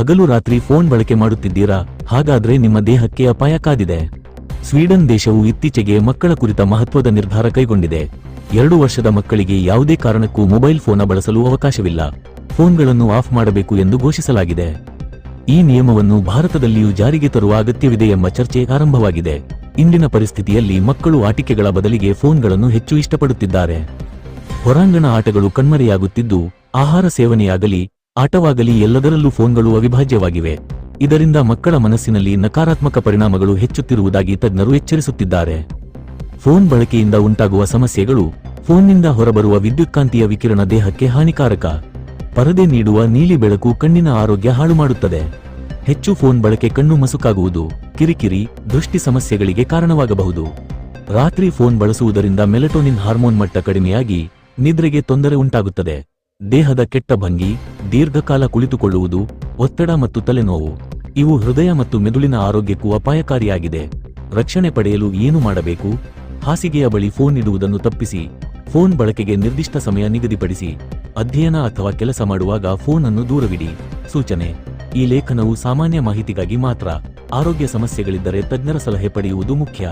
ಹಗಲು ರಾತ್ರಿ ಫೋನ್ ಬಳಕೆ ಮಾಡುತ್ತಿದ್ದೀರಾ? ಹಾಗಾದ್ರೆ ನಿಮ್ಮ ದೇಹಕ್ಕೆ ಅಪಾಯ ಕಾದಿದೆ. ಸ್ವೀಡನ್ ದೇಶವು ಇತ್ತೀಚೆಗೆ ಮಕ್ಕಳ ಕುರಿತ ಮಹತ್ವದ ನಿರ್ಧಾರ ಕೈಗೊಂಡಿದೆ. ಎರಡು ವರ್ಷದ ಮಕ್ಕಳಿಗೆ ಯಾವುದೇ ಕಾರಣಕ್ಕೂ ಮೊಬೈಲ್ ಫೋನ್ ಬಳಸಲು ಅವಕಾಶವಿಲ್ಲ. ಫೋನ್ಗಳನ್ನು ಆಫ್ ಮಾಡಬೇಕು ಎಂದು ಘೋಷಿಸಲಾಗಿದೆ. ಈ ನಿಯಮವನ್ನು ಭಾರತದಲ್ಲಿಯೂ ಜಾರಿಗೆ ತರುವ ಅಗತ್ಯವಿದೆ ಎಂಬ ಚರ್ಚೆ ಆರಂಭವಾಗಿದೆ. ಇಂದಿನ ಪರಿಸ್ಥಿತಿಯಲ್ಲಿ ಮಕ್ಕಳು ಆಟಿಕೆಗಳ ಬದಲಿಗೆ ಫೋನ್ಗಳನ್ನು ಹೆಚ್ಚು ಇಷ್ಟಪಡುತ್ತಿದ್ದಾರೆ. ಹೊರಾಂಗಣ ಆಟಗಳು ಕಣ್ಮರೆಯಾಗುತ್ತಿದ್ದು, ಆಹಾರ ಸೇವನೆಯಾಗಲಿ ಆಟವಾಗಲಿ ಎಲ್ಲದರಲ್ಲೂ ಫೋನ್ಗಳು ಅವಿಭಾಜ್ಯವಾಗಿವೆ. ಇದರಿಂದ ಮಕ್ಕಳ ಮನಸ್ಸಿನಲ್ಲಿ ನಕಾರಾತ್ಮಕ ಪರಿಣಾಮಗಳು ಹೆಚ್ಚುತ್ತಿರುವುದಾಗಿ ತಜ್ಞರು ಎಚ್ಚರಿಸುತ್ತಿದ್ದಾರೆ. ಫೋನ್ ಬಳಕೆಯಿಂದ ಉಂಟಾಗುವ ಸಮಸ್ಯೆಗಳು ಫೋನ್ನಿಂದ ಹೊರಬರುವ ವಿದ್ಯುತ್ಕಾಂತೀಯ ವಿಕಿರಣ ದೇಹಕ್ಕೆ ಹಾನಿಕಾರಕ. ಪರದೆ ನೀಡುವ ನೀಲಿ ಬೆಳಕು ಕಣ್ಣಿನ ಆರೋಗ್ಯ ಹಾಳು ಮಾಡುತ್ತದೆ. ಹೆಚ್ಚು ಫೋನ್ ಬಳಕೆ ಕಣ್ಣು ಮಸುಕಾಗುವುದು, ಕಿರಿಕಿರಿ, ದೃಷ್ಟಿ ಸಮಸ್ಯೆಗಳಿಗೆ ಕಾರಣವಾಗಬಹುದು. ರಾತ್ರಿ ಫೋನ್ ಬಳಸುವುದರಿಂದ ಮೆಲಟೋನಿನ್ ಹಾರ್ಮೋನ್ ಮಟ್ಟ ಕಡಿಮೆಯಾಗಿ ನಿದ್ರೆಗೆ ತೊಂದರೆ ಉಂಟಾಗುತ್ತದೆ. ದೇಹದ ಕೆಟ್ಟ ಭಂಗಿ ದೀರ್ಘಕಾಲ ಕುಳಿತುಕೊಳ್ಳುವುದು, ಒತ್ತಡ ಮತ್ತು ತಲೆನೋವು, ಇವು ಹೃದಯ ಮತ್ತು ಮೆದುಳಿನ ಆರೋಗ್ಯಕ್ಕೂ ಅಪಾಯಕಾರಿಯಾಗಿದೆ. ರಕ್ಷಣೆ ಪಡೆಯಲು ಏನು ಮಾಡಬೇಕು? ಹಾಸಿಗೆಯ ಬಳಿ ಫೋನ್ ಇಡುವುದನ್ನು ತಪ್ಪಿಸಿ, ಫೋನ್ ಬಳಕೆಗೆ ನಿರ್ದಿಷ್ಟ ಸಮಯ ನಿಗದಿಪಡಿಸಿ, ಅಧ್ಯಯನ ಅಥವಾ ಕೆಲಸ ಮಾಡುವಾಗ ಫೋನ್ ಅನ್ನು ದೂರವಿಡಿ. ಸೂಚನೆ, ಈ ಲೇಖನವು ಸಾಮಾನ್ಯ ಮಾಹಿತಿಗಾಗಿ ಮಾತ್ರ, ಆರೋಗ್ಯ ಸಮಸ್ಯೆಗಳಿದ್ದರೆ ತಜ್ಞರ ಸಲಹೆ ಪಡೆಯುವುದು ಮುಖ್ಯ.